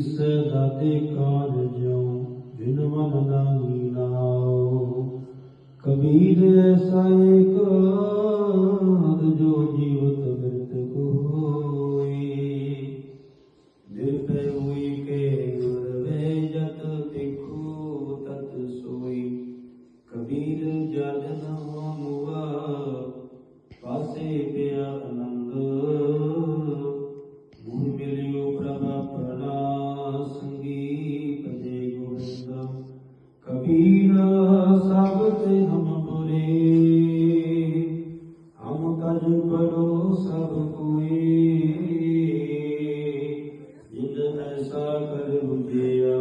ਤਿਸ ਦਾਤੇ ਕਾਜ ਜਿਉ, ਜਿਨ ਮਨ ਨਾਹੀ ਨਾਉ ਕਬੀਰ ਸਾਈ ਕਾਜ ਜੋ ਜੀਵਤ ਬਿਰਤ ਕੋ ਹੋਈ ਨਿਰਭੈ ਹੋਈ ਕੇ ਗੁਰਵੇ ਜਤ ਦੇਖੂ ਤਤ ਸੋਈ। ਕਬੀਰ ਜਨ ਨਾਉ ਪੀਰ ਸਭ ਤੇ ਹਮ ਬੁਰੇ। ਹਮ ਕਜ ਕਰੋ ਸਭ ਕੋਈ। ਜਿੰਦ ਐਸਾ ਕਰ ਬੁਝਿਆ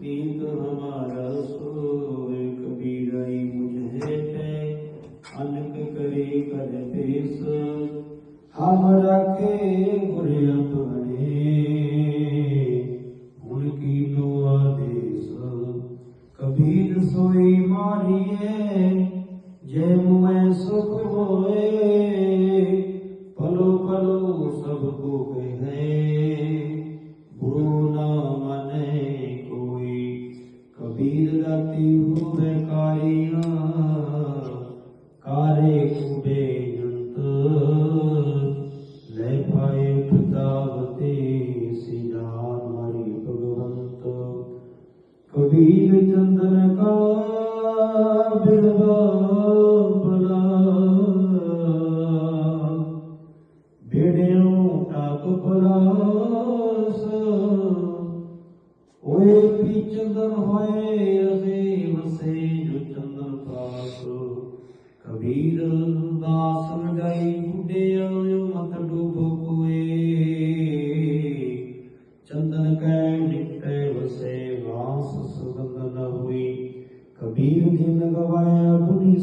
ਪੀਤ ਹਮਾਰਾ ਸੋਏ ਕਬੀਰਾਈ ਮੁਝੇ ਤੇ ਅਨਕ ਕਰੇ ਕਰ ਦੇਸ ਹਮ ਰਖੇ ਗੁਰੇ ਸੋਈ ਮਾਰੀਏ, ਜੇ ਮੁਐ ਸੁਖ ਹੋਏ ਪਲੋ ਪਲੋ ਸਭ ਕੋ ਕਹੈ, ਗੁਰੂ ਨਾ ਮਨੇ ਕੋਈ ਕਬੀਰ ਰਾਤੀ ਹੋਵੇ ਕਾਰੀਆਂ, ਕਾਰੇ ਕੁਬੇ ਜੰਤ, ਲੈ ਪਾਏ ਪਤਾਵਤੇ ਸਿਜਾਨ ਮਾਰੀ ਭਗਵੰਤ। ਕਬੀਰ ਚੰਦਨ ਬਿਰਵਾ ਹੋਏ ਅਜ਼ੇ ਵਸੇ ਜੋ ਚੰਦਨ ਪਾਸ ਕਬੀਰ ਦਾਸ ਲਗਾਈ ਸੁਗੰਧ ਦਿਨ ਗਵਾਇਆ ਬੁਨੀ